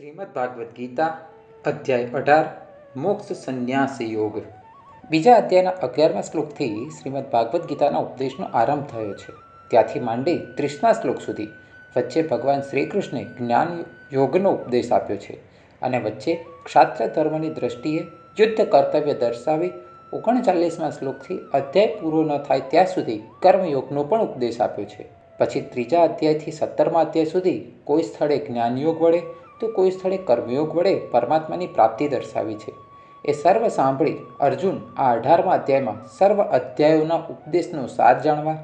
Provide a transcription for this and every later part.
શ્રીમદ ભાગવદ્ ગીતા અધ્યાય અઢાર મોક્ષ સંન્યાસ યોગ બીજા અધ્યાયના અગિયારમા શ્લોકથી શ્રીમદ ભાગવદ્ ગીતાના ઉપદેશનો આરંભ થયો છે. ત્યાંથી માંડી ત્રીસમા શ્લોક સુધી વચ્ચે ભગવાન શ્રી કૃષ્ણે જ્ઞાન યોગનો ઉપદેશ આપ્યો છે અને વચ્ચે ક્ષાત્ર ધર્મની દ્રષ્ટિએ યુદ્ધ કર્તવ્ય દર્શાવી ઓગણચાલીસમા શ્લોકથી અધ્યાય પૂરો ન થાય ત્યાં સુધી કર્મયોગનો પણ ઉપદેશ આપ્યો છે. પછી ત્રીજા અધ્યાયથી સત્તરમા અધ્યાય સુધી કોઈ સ્થળે જ્ઞાનયોગ વડે તો કોઈ સ્થળે કર્મયોગ વડે પરમાત્માની પ્રાપ્તિ દર્શાવી છે. એ સર્વ સાંભળી અર્જુન આ અઢારમા અધ્યાયમાં સર્વ અધ્યાયોના ઉપદેશનો સાર જાણવા,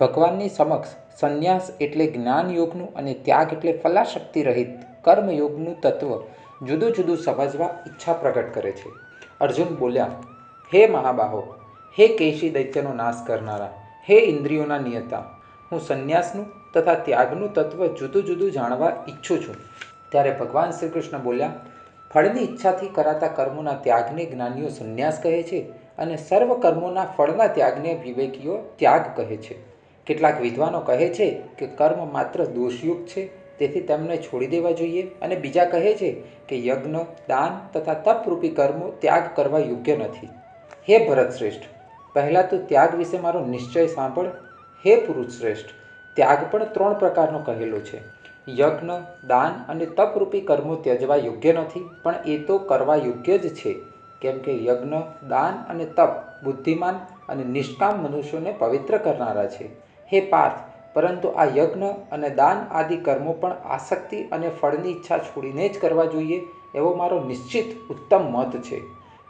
ભગવાનની સમક્ષ સંન્યાસ એટલે જ્ઞાનયોગનું અને ત્યાગ એટલે ફલાશક્તિ રહિત કર્મયોગનું તત્વ જુદું જુદું સમજવા ઈચ્છા પ્રગટ કરે છે. અર્જુન બોલ્યા, હે મહાબાહો, હે કેશી દૈત્યનો નાશ કરનારા, હે ઇન્દ્રિયોના નિયતા, હું સંન્યાસનું તથા ત્યાગનું તત્વ જુદું જુદું જાણવા ઈચ્છું છું. ત્યારે ભગવાન શ્રી કૃષ્ણ બોલ્યા, ફળની ઈચ્છાથી કરાતા કર્મોના ત્યાગને જ્ઞાનીઓ સંન્યાસ કહે છે અને સર્વ કર્મોના ફળના ત્યાગને વિવેકીઓ ત્યાગ કહે છે. કેટલાક વિદ્વાનો કહે છે કે કર્મ માત્ર દોષયુક્ત છે, તેથી તેમને છોડી દેવા જોઈએ અને બીજા કહે છે કે યજ્ઞ, દાન તથા તપરૂપી કર્મો ત્યાગ કરવા યોગ્ય નથી. હે ભરત શ્રેષ્ઠ, પહેલાં તો ત્યાગ વિશે મારો નિશ્ચય સાંભળ. હે પુરુષ શ્રેષ્ઠ, ત્યાગ પણ ત્રણ પ્રકારનો કહેલો છે. યજ્ઞ, દાન અને તપરૂપી કર્મો ત્યજવા યોગ્ય નથી, પણ એ તો કરવા યોગ્ય જ છે. કેમ કે યજ્ઞ, દાન અને તપ બુદ્ધિમાન અને નિષ્કામ મનુષ્યોને પવિત્ર કરનારા છે. હે પાર્થ, પરંતુ આ યજ્ઞ અને દાન આદિ કર્મો પણ આસક્તિ અને ફળની ઈચ્છા છોડીને જ કરવા જોઈએ, એવો મારો નિશ્ચિત ઉત્તમ મત છે.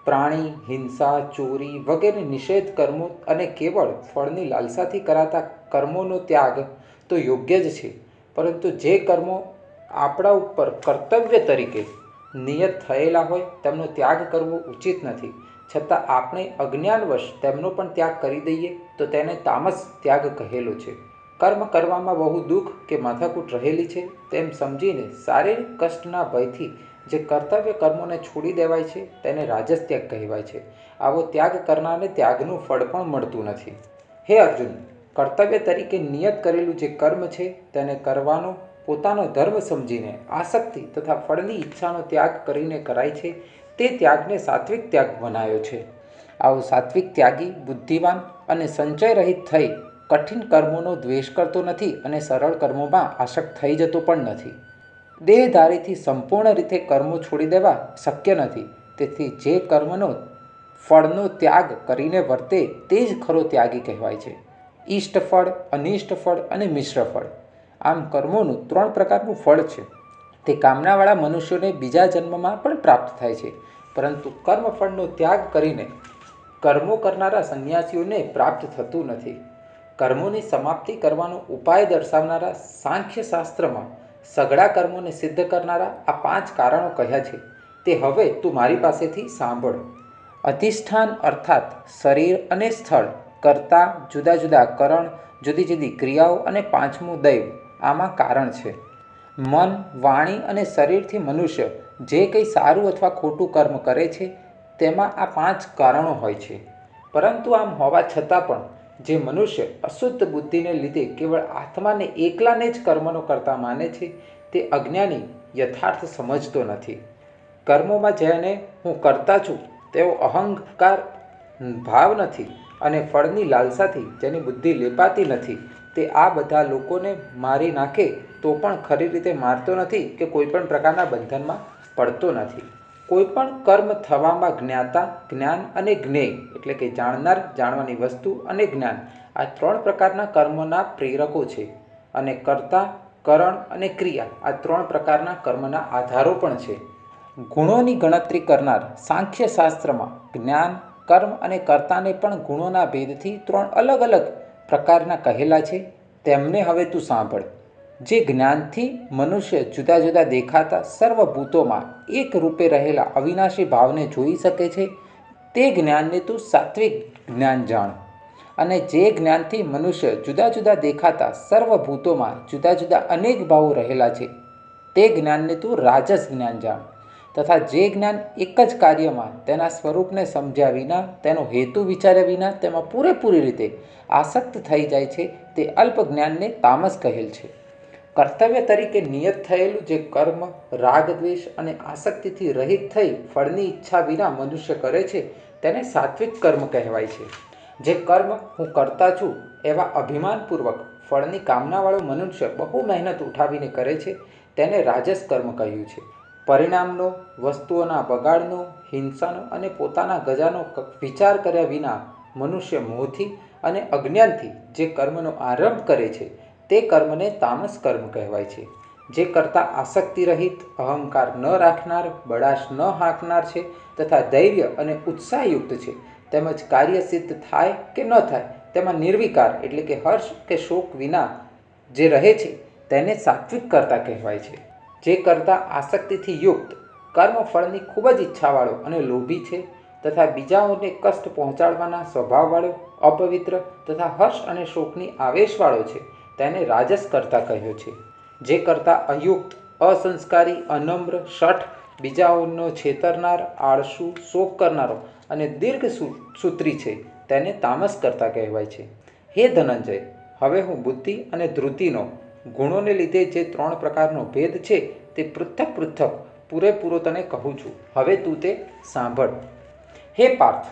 પ્રાણી, હિંસા, ચોરી વગેરે નિષેધ કર્મો અને કેવળ ફળની લાલસાથી કરાતા કર્મોનો ત્યાગ તો યોગ્ય જ છે. પરંતુ જે કર્મો આપણા ઉપર કર્તવ્ય તરીકે નિયત થયેલા હોય, તેમનો ત્યાગ કરવો ઉચિત નથી. છતાં આપણે અજ્ઞાનવશ તેમનો પણ ત્યાગ કરી દઈએ, તો તેને તામસ ત્યાગ કહેલો છે. કર્મ કરવામાં બહુ દુઃખ કે માથાકૂટ રહેલી છે, તેમ સમજીને શારીરિક કષ્ટના ભયથી જે કર્તવ્ય કર્મોને છોડી દેવાય છે, તેને રાજસ ત્યાગ કહેવાય છે. આવો ત્યાગ કરનારને ત્યાગનું ફળ પણ મળતું નથી. હે અર્જુન કર્તવ્ય તરીકે નિયત કરેલું જે કર્મ છે, તેને કરવાનો પોતાનો ધર્મ સમજીને, આસક્તિ તથા ફળની ઈચ્છાનો ત્યાગ કરીને કરાય છે, તે ત્યાગને સાત્વિક ત્યાગ બનાવ્યો છે. આવો સાત્વિક ત્યાગી બુદ્ધિવાન અને સંચય રહિત થઈ, કઠિન કર્મોનો દ્વેષ કરતો નથી અને સરળ કર્મોમાં આસક્ત થઈ જતો પણ નથી. દેહધારીથી સંપૂર્ણ રીતે કર્મો છોડી દેવા શક્ય નથી. તેથી જે કર્મનો ફળનો ત્યાગ કરીને વર્તે, તે જ ખરો ત્યાગી કહેવાય છે. ઈષ્ટ ફળ અનિષ્ટ ફળ અને મિશ્ર ફળ આમ કર્મોનું ત્રણ પ્રકારનું ફળ છે. તે કામનાવાળા મનુષ્યોને બીજા જન્મમાં પણ પ્રાપ્ત થાય છે. પરંતુ કર્મફળનો ત્યાગ કરીને કર્મો કરનારા સંન્યાસીઓને પ્રાપ્ત થતું નથી. કર્મોની સમાપ્તિ કરવાનો ઉપાય દર્શાવનારા સાંખ્ય શાસ્ત્રમાં સઘળા કર્મોને સિદ્ધ કરનારા આ પાંચ કારણો કહ્યા છે. તે હવે તું મારી પાસેથી સાંભળ. અધિષ્ઠાન અર્થાત શરીર અને સ્થળ. કરતા જુદા જુદા કરણ, જુદી જુદી ક્રિયાઓ અને પાંચમું દૈવ આમાં કારણ છે. મન, વાણી અને શરીરથી મનુષ્ય જે કંઈ સારું અથવા ખોટું કર્મ કરે છે, તેમાં આ પાંચ કારણો હોય છે. પરંતુ આમ હોવા છતાં પણ જે મનુષ્ય અશુદ્ધ બુદ્ધિને લીધે કેવળ આત્માને એકલાને જ કર્મનો કરતા માને છે, તે અજ્ઞાની યથાર્થ સમજતો નથી. કર્મોમાં જેને હું કરતા છું તેવો અહંકાર ભાવ નથી અને ફળની લાલસાથી જેની બુદ્ધિ લેપાતી નથી, તે આ બધા લોકોને મારી નાખે તો પણ ખરી રીતે મારતો નથી કે કોઈ પણ પ્રકારના બંધનમાં પડતો નથી. કોઈ પણ કર્મ થવામાં જ્ઞાતા, જ્ઞાન અને જ્ઞેય, એટલે કે જાણનાર, જાણવાની વસ્તુ અને જ્ઞાન, આ ત્રણ પ્રકારના કર્મના પ્રેરકો છે. અને કર્તા, કરણ અને ક્રિયા, આ ત્રણ પ્રકારના કર્મના આધારો પણ છે. ગુણોની ગણતરી કરનાર સાંખ્યશાસ્ત્રમાં જ્ઞાન કર્મ અને કર્તાને પણ ગુણોના ભેદથી ત્રણ અલગ અલગ પ્રકારના કહેલા છે. તેમને હવે તું સાંભળ. જે જ્ઞાનથી મનુષ્ય જુદા જુદા દેખાતા સર્વભૂતોમાં એક રૂપે રહેલા અવિનાશી ભાવને જોઈ શકે છે, તે જ્ઞાનને તું સાત્વિક જ્ઞાન જાણ. અને જે જ્ઞાનથી મનુષ્ય જુદા જુદા દેખાતા સર્વભૂતોમાં જુદા જુદા અનેક ભાવો રહેલા છે, તે જ્ઞાનને તું રાજસ જ્ઞાન જાણ. તથા જે જ્ઞાન એક જ કાર્યમાં તેના સ્વરૂપને સમજ્યા વિના, તેનો હેતુ વિચાર્યા વિના તેમાં પૂરેપૂરી રીતે આસક્ત થઈ જાય છે, તે અલ્પ જ્ઞાનને તામસ કહેલ છે. કર્તવ્ય તરીકે નિયત થયેલું જે કર્મ, રાગ, દ્વેષ અને આસક્તિથી રહિત થઈ ફળની ઈચ્છા વિના મનુષ્ય કરે છે, તેને સાત્વિક કર્મ કહેવાય છે. જે કર્મ હું કરતા છું, એવા અભિમાનપૂર્વક ફળની કામનાવાળો મનુષ્ય બહુ મહેનત ઉઠાવીને કરે છે, તેને રાજસ કર્મ કહ્યું છે. પરિણામનો, વસ્તુઓના બગાડનો, હિંસાનો અને પોતાના ગજાનો વિચાર કર્યા વિના મનુષ્ય મોહથી અને અજ્ઞાનથી જે કર્મનો આરંભ કરે છે, તે કર્મને તામસ કર્મ કહેવાય છે. જે કરતાં આસક્તિ રહિત અહંકાર ન રાખનાર, બળાશ ન હાંકનાર છે તથા ધૈર્ય અને ઉત્સાહયુક્ત છે, તેમજ કાર્ય સિદ્ધ થાય કે ન થાય, તેમાં નિર્વિકાર એટલે કે હર્ષ કે શોક વિના જે રહે છે, તેને સાત્વિક કરતા કહેવાય છે. જે કરતાં આસક્તિથી યુક્ત. કર્મફળની ખૂબ જ ઈચ્છાવાળો અને લોભી છે તથા બીજાઓને કષ્ટ પહોંચાડવાના સ્વભાવવાળો, અપવિત્ર તથા હર્ષ અને શોકની આવેશવાળો છે તેને રાજસ કરતા કહ્યો છે. જે કરતાં અયુક્ત, અસંસ્કારી, અનમ્ર, શઠ, બીજાઓનો છેતરનાર, આળસુ, શોક કરનારો અને દીર્ઘ સૂત્રી છે તેને તામસ કરતા કહેવાય છે. હે ધનંજય, હવે હું બુદ્ધિ અને ધૃતિનો ગુણોને લીધે જે ત્રણ પ્રકારનો ભેદ છે તે પૃથક પૃથક પૂરેપૂરો તને કહું છું. હવે તું તે સાંભળ. હે પાર્થ,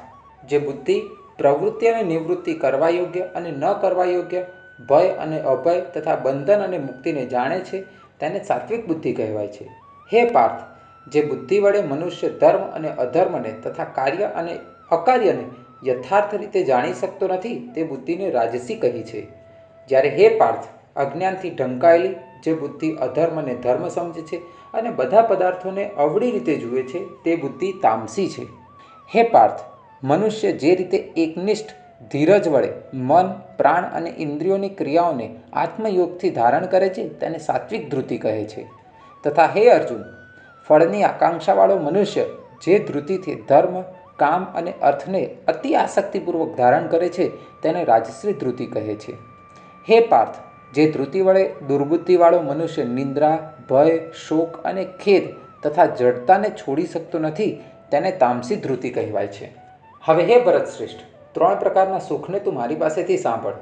જે બુદ્ધિ, પ્રવૃત્તિ અને નિવૃત્તિ કરવા યોગ્ય અને ન કરવા યોગ્ય, ભય અને અભય તથા બંધન અને મુક્તિને જાણે છે, તેને સાત્વિક બુદ્ધિ કહેવાય છે. હે પાર્થ, જે બુદ્ધિ વડે મનુષ્ય ધર્મ અને અધર્મને તથા કાર્ય અને અકાર્યને યથાર્થ રીતે જાણી શકતો નથી, તે બુદ્ધિને રાજસી કહી છે. જ્યારે હે પાર્થ અજ્ઞાનથી ઢંકાયેલી, જે બુદ્ધિ અધર્મને ધર્મ સમજે છે અને બધા પદાર્થોને અવળી રીતે જુએ છે, તે બુદ્ધિ તામસી છે. હે પાર્થ, મનુષ્ય જે રીતે એકનિષ્ઠ, ધીરજ વડે મન, પ્રાણ અને ઇન્દ્રિયોની ક્રિયાઓને આત્મયોગથી ધારણ કરે છે, તેને સાત્વિક ધૃતિ કહે છે. તથા હે અર્જુન, ફળની આકાંક્ષાવાળો મનુષ્ય જે ધૃતિથી ધર્મ, કામ અને અર્થને અતિ આસક્તિપૂર્વક ધારણ કરે છે, તેને રાજશ્રી ધૃતિ કહે છે. હે પાર્થ જે ધૃતિ વડે દુર્બુદ્ધિવાળો મનુષ્ય નિંદ્રા, ભય, શોક અને ખેદ તથા જડતાને છોડી શકતો નથી, તેને તામસી ધૃતિ કહેવાય છે. હવે હે ભરત શ્રેષ્ઠ, ત્રણ પ્રકારના સુખને તું મારી પાસેથી સાંભળ.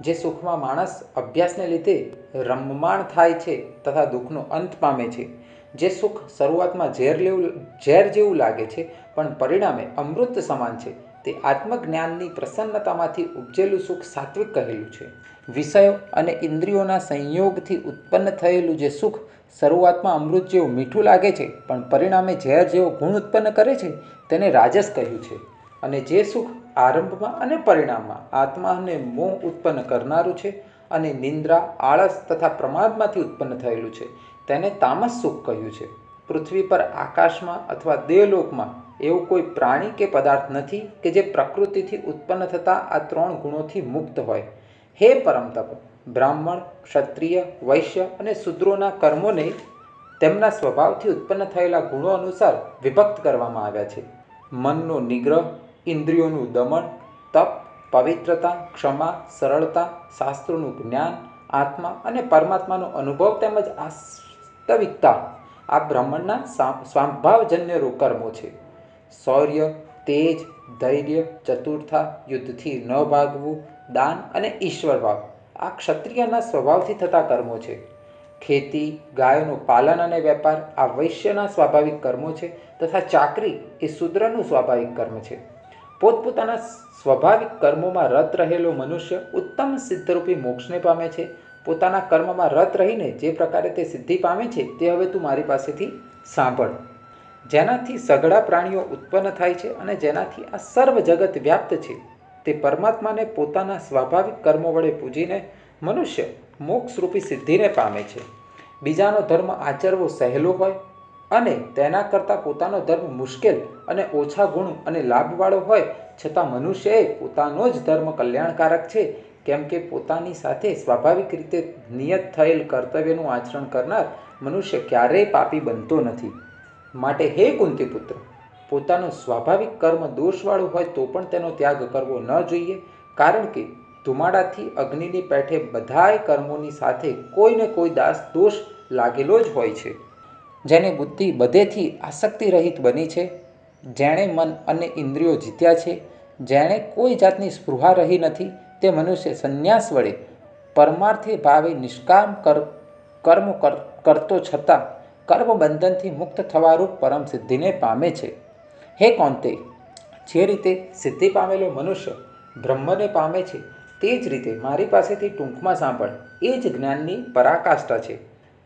જે સુખમાં માણસ અભ્યાસને લીધે રમમાણ થાય છે તથા દુઃખનો અંત પામે છે. જે સુખ શરૂઆતમાં ઝેર લેવું, ઝેર જેવું લાગે છે, પણ પરિણામે અમૃત સમાન છે. તે આત્મજ્ઞાનની પ્રસન્નતામાંથી ઉપજેલું સુખ સાત્વિક કહેલું છે. વિષયો અને ઇન્દ્રિયોના સંયોગથી ઉત્પન્ન થયેલું જે સુખ શરૂઆતમાં અમૃત જેવું મીઠું લાગે છે, પણ પરિણામે ઝેર જેવો ગુણ ઉત્પન્ન કરે છે, તેને રાજસ કહ્યું છે. અને જે સુખ આરંભમાં અને પરિણામમાં આત્મા અને મોહ ઉત્પન્ન કરનારું છે અને નિંદ્રા, આળસ તથા પ્રમાદમાંથી ઉત્પન્ન થયેલું છે, તેને તામસ સુખ કહ્યું છે. પૃથ્વી પર આકાશમાં અથવા દેહલોકમાં એવું કોઈ પ્રાણી કે પદાર્થ નથી કે જે પ્રકૃતિથી ઉત્પન્ન થતા આ ત્રણ ગુણોથી મુક્ત હોય. હે પરમ તપ, બ્રાહ્મણ, ક્ષત્રિય, વૈશ્ય અને શુદ્રોના કર્મોને તેમના સ્વભાવથી ઉત્પન્ન થયેલા ગુણો અનુસાર વિભક્ત કરવામાં આવ્યા છે. મનનો નિગ્રહ, ઇન્દ્રિયોનું દમન, તપ, પવિત્રતા, ક્ષમા, સરળતા, શાસ્ત્રોનું જ્ઞાન, આત્મા અને પરમાત્માનો અનુભવ તેમજ વાસ્તવિકતા આ બ્રાહ્મણના સ્વાભાવજન્ય કર્મો છે. શૌર્ય, તેજ, ધૈર્ય ચતુર્થા યુદ્ધથી ન ભાગવું દાન અને ઈશ્વર ભાવ. આ ક્ષત્રિયના સ્વભાવથી થતા કર્મો છે. ખેતી, ગાયોનું પાલન અને વેપાર આ વૈશ્યના સ્વાભાવિક કર્મો છે તથા ચાકરી એ શુદ્રનું સ્વાભાવિક કર્મ છે. પોતપોતાના સ્વાભાવિક કર્મોમાં રત રહેલો મનુષ્ય ઉત્તમ સિદ્ધરૂપી મોક્ષને પામે છે. પોતાના કર્મમાં રત રહીને જે પ્રકારે તે સિદ્ધિ પામે છે તે હવે તું મારી પાસેથી સાંભળ. જેનાથી સઘળા પ્રાણીઓ ઉત્પન્ન થાય છે અને જેનાથી આ સર્વ જગત વ્યાપ્ત છે. તે પરમાત્માને પોતાના સ્વાભાવિક કર્મો વડે પૂજીને મનુષ્ય મોક્ષરૂપી સિદ્ધિને પામે છે. બીજાનો ધર્મ આચરવો સહેલો હોય અને તેના કરતાં પોતાનો ધર્મ મુશ્કેલ અને ઓછા ગુણ અને લાભવાળો હોય છતાં મનુષ્યએ પોતાનો જ ધર્મ કલ્યાણકારક છે, કેમ કે પોતાની સાથે સ્વાભાવિક રીતે નિયત થયેલ કર્તવ્યનું આચરણ કરનાર મનુષ્ય ક્યારેય પાપી બનતો નથી. માટે હે કુંતીપુત્ર પોતાનું સ્વાભાવિક કર્મ દોષવાળું હોય તો પણ તેનો ત્યાગ કરવો ન જોઈએ, કારણ કે ધુમાડાથી અગ્નિની પેઠે બધાય કર્મોની સાથે કોઈને કોઈ દાસ દોષ લાગેલો જ હોય છે. જેની બુદ્ધિ બધેથી આસક્તિ રહિત બની છે, જેણે મન અને ઇન્દ્રિયો જીત્યા છે, જેણે કોઈ જાતની સ્પૃહા રહી નથી, તે મનુષ્ય સંન્યાસ વડે પરમાર્થે ભાવે નિષ્કામ કર, કર્મ કરતો છતાં કર્મ બંધનથી મુક્ત થવારૂપ પરમ સિદ્ધિને પામે છે. હે કોંતે, જે રીતે સિદ્ધિ પામેલો મનુષ્ય બ્રહ્મને પામે છે, તે જ રીતે મારી પાસેથી ટૂંકમાં સાંભળ, એ જ જ્ઞાનની પરાકાષ્ઠા છે.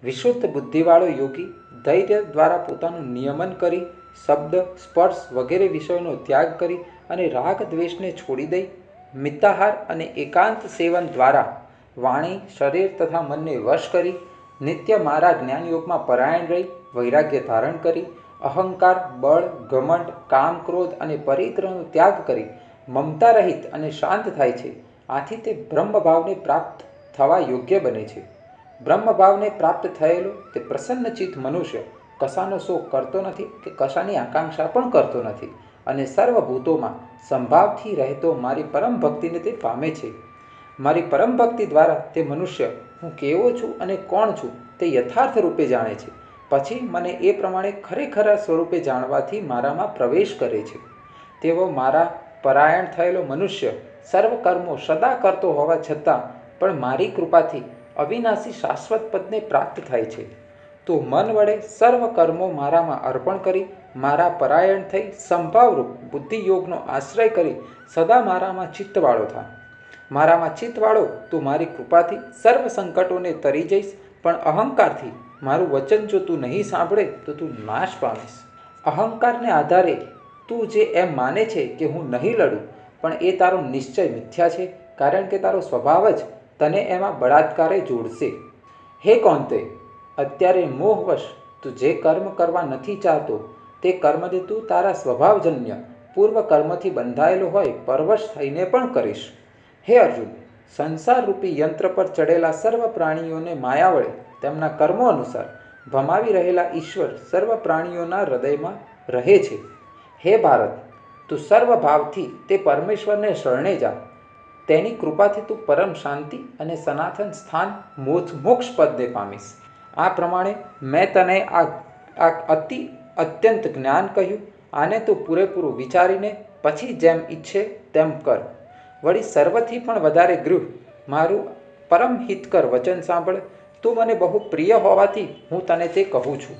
વિશુદ્ધ બુદ્ધિવાળો યોગી ધૈર્ય દ્વારા પોતાનું નિયમન કરી, શબ્દ, સ્પર્શ વગેરે વિષયોનો ત્યાગ કરી અને રાગ દ્વેષને છોડી દઈ મિતાહાર અને એકાંત સેવન દ્વારા વાણી, શરીર તથા મનને વશ કરી, નિત્ય મારા જ્ઞાનયોગમાં પરાયણ રહી, વૈરાગ્ય ધારણ કરી અહંકાર, બળ, ઘમંડ, કામ, ક્રોધ અને પરિગ્રહનો ત્યાગ કરી મમતા રહિત અને શાંત થાય છે. આથી તે બ્રહ્મભાવને પ્રાપ્ત થવા યોગ્ય બને છે. બ્રહ્મભાવને પ્રાપ્ત થયેલો તે પ્રસન્નચિત મનુષ્ય કશાનો શોક કરતો નથી કે કશાની આકાંક્ષા પણ કરતો નથી અને સર્વભૂતોમાં સંભાવથી રહેતો મારી પરમ ભક્તિને તે પામે છે. મારી પરમ ભક્તિ દ્વારા તે મનુષ્ય હું કેવો છું અને કોણ છું તે યથાર્થ રૂપે જાણે છે. પછી મને એ પ્રમાણે ખરેખર સ્વરૂપે જાણવાથી મારામાં પ્રવેશ કરે છે. તેવો મારા પરાયણ થયેલો મનુષ્ય, સર્વ કર્મો સદા કરતો હોવા છતાં પણ મારી કૃપાથી અવિનાશી શાશ્વત પદને પ્રાપ્ત થાય છે. તો મન વડે સર્વ કર્મો મારામાં અર્પણ કરી, મારા પરાયણ થઈ સંભાવરૂપ બુદ્ધિયોગનો આશ્રય કરી સદા મારામાં ચિત્તવાળો થા. મારામાં ચિત્તવાળો તું મારી કૃપાથી સર્વ સંકટોને તરી જઈશ, પણ અહંકારથી મારું વચન જો તું નહીં સાંભળે, તો તું નાશ પામીશ. અહંકારને આધારે તું જે એમ માને છે કે હું નહીં લડું, પણ એ તારો નિશ્ચય મિથ્યા છે, કારણ કે તારો સ્વભાવ જ તને એમાં બળાત્કારે જોડશે. હે કોંતે, અત્યારે મોહવશ તું જે કર્મ કરવા નથી ચાહતો, તે કર્મને તું તારા સ્વભાવજન્ય, પૂર્વ કર્મથી બંધાયેલો હોય, પરવશ થઈને પણ કરીશ. હે અર્જુન, સંસારરૂપી યંત્ર પર ચડેલા સર્વ પ્રાણીઓને માયા વડે તેમના કર્મો અનુસાર ભમાવી રહેલા ઈશ્વર સર્વ પ્રાણીઓના હૃદયમાં રહે છે. હે ભારત, તું સર્વ ભાવથી તે પરમેશ્વરને શરણે જા. તેની કૃપાથી તું પરમ શાંતિ અને સનાતન સ્થાન મોક્ષ મોક્ષ પદને પામીશ. આ પ્રમાણે મેં તને આ આ અતિ અત્યંત જ્ઞાન કહ્યું, આને તું પૂરેપૂરું વિચારીને પછી જેમ ઈચ્છે તેમ કર. વળી સર્વથી પણ વધારે ગૃહ મારું પરમ હિતકર વચન સાંભળ તું મને બહુ પ્રિય હોવાથી હું તને તે કહું છું.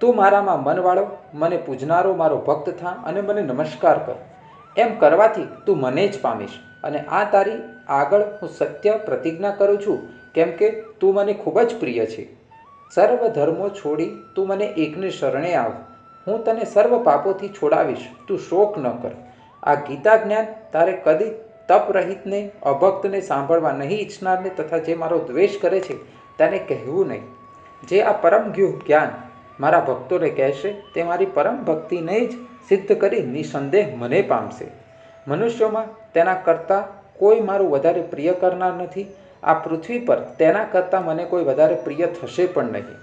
તું મારામાં મનવાળો, મને પૂજનારો મારો ભક્ત થા અને મને નમસ્કાર કર. એમ કરવાથી તું મને જ પામીશ અને આ તારી આગળ હું સત્ય પ્રતિજ્ઞા કરું છું, કેમ કે તું મને ખૂબ જ પ્રિય છે. સર્વ ધર્મો છોડી તું મને એકને શરણે આવ. હું તને સર્વ પાપોથી છોડાવીશ, તું શોક ન કર. આ ગીતા જ્ઞાન તારે કદી તપ રહિતને, અભક્તને સાંભળવા નહીં ઈચ્છનારને તથા જે મારો દ્વેષ કરે છે તેને કહેવું નહીં. જે આ પરમ જ્ઞાન મારા ભક્તોને કહેશે, તે મારી પરમ ભક્તિને જ સિદ્ધ કરી નિસંદેહ મને પામશે. મનુષ્યોમાં તેના કરતાં કોઈ મારું વધારે પ્રિય કરનાર નથી. આ પૃથ્વી પર તેના કરતાં મને કોઈ વધારે પ્રિય થશે પણ નહીં.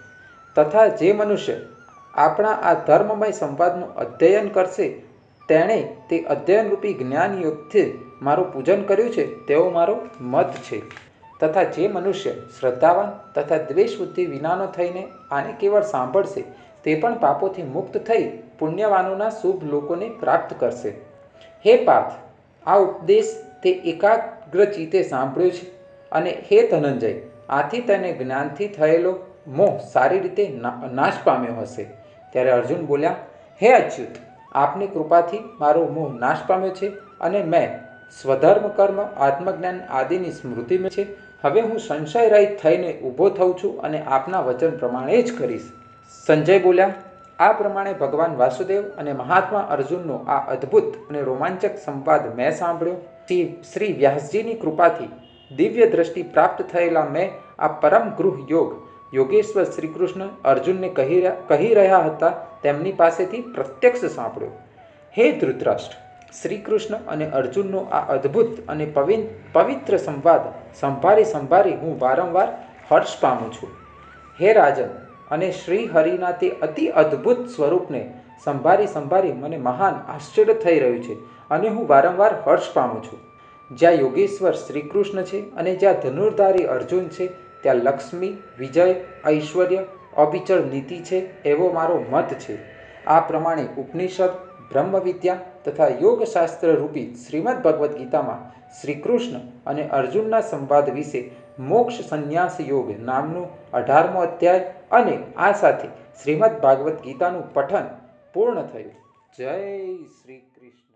તથા જે મનુષ્ય આપણા આ ધર્મમય સંવાદનું અધ્યયન કરશે, તેણે તે અધ્યયનરૂપી જ્ઞાનયુગથી મારું પૂજન કર્યું છે તેવો મારો મત છે. તથા જે મનુષ્ય શ્રદ્ધાવાન તથા દ્વેષ બુદ્ધિ વિનાનો થઈને આને કેવળ સાંભળશે, તે પણ પાપોથી મુક્ત થઈ પુણ્યવાનોના શુભ લોકોને પ્રાપ્ત કરશે. હે પાર્થ, આ ઉપદેશ તે એકાગ્ર ચિત્તે સાંભળ્યો છે અને હે ધનંજય, આથી તેને જ્ઞાનથી થયેલો મોહ સારી રીતે નાશ પામ્યો હશે. ત્યારે અર્જુન બોલ્યા, હે અચ્યુત, આપની કૃપાથી મારો મોહ નાશ પામ્યો છે અને મેં સ્વધર્મ કર્મ, આત્મજ્ઞાન આદિની સ્મૃતિમાં છે હવે હું સંશય રહિત થઈને ઊભો થઉં છું અને આપના વચન પ્રમાણે જ કરીશ. સંજય બોલ્યા, આ પ્રમાણે ભગવાન વાસુદેવ અને મહાત્મા અર્જુનનો આ અદ્ભુત અને રોમાંચક સંવાદ મેં સાંભળ્યો. શ્રી શ્રી વ્યાસજીની કૃપાથી દિવ્ય દ્રષ્ટિ પ્રાપ્ત થયેલા મેં આ પરમ ગૃહ યોગ યોગેશ્વર શ્રીકૃષ્ણ અર્જુનને કહી કહી રહ્યા હતા તેમની પાસેથી પ્રત્યક્ષ સાંભળ્યો. હે ધૃતરાષ્ટ્ર શ્રી કૃષ્ણ અને અર્જુનનો આ અદ્ભુત અને પવિત્ર સંવાદ સંભારી સંભારી હું વારંવાર હર્ષ પામું છું. હે રાજન, અને શ્રી હરિના તે અતિ અદ્ભુત સ્વરૂપને સંભારી સંભારી મને મહાન આશ્ચર્ય થઈ રહ્યું છે અને હું વારંવાર હર્ષ પામું છું. જ્યાં યોગેશ્વર શ્રી કૃષ્ણ છે અને જ્યાં ધનુર્ધારી અર્જુન છે, ત્યાં લક્ષ્મી, વિજય, ઐશ્વર્ય, અવિચળ નીતિ છે એવો મારો મત છે. આ પ્રમાણે ઉપનિષદ, બ્રહ્મવિદ્યા તથા યોગશાસ્ત્ર રૂપી શ્રીમદ ભગવદ્ ગીતામાં શ્રી કૃષ્ણ અને અર્જુનના સંવાદ વિશે મોક્ષ સંન્યાસ યોગ નામનું અઢારમો અધ્યાય અને આ સાથે શ્રીમદ ભાગવદ્ ગીતાનું પઠન પૂર્ણ થયું. જય શ્રી કૃષ્ણ.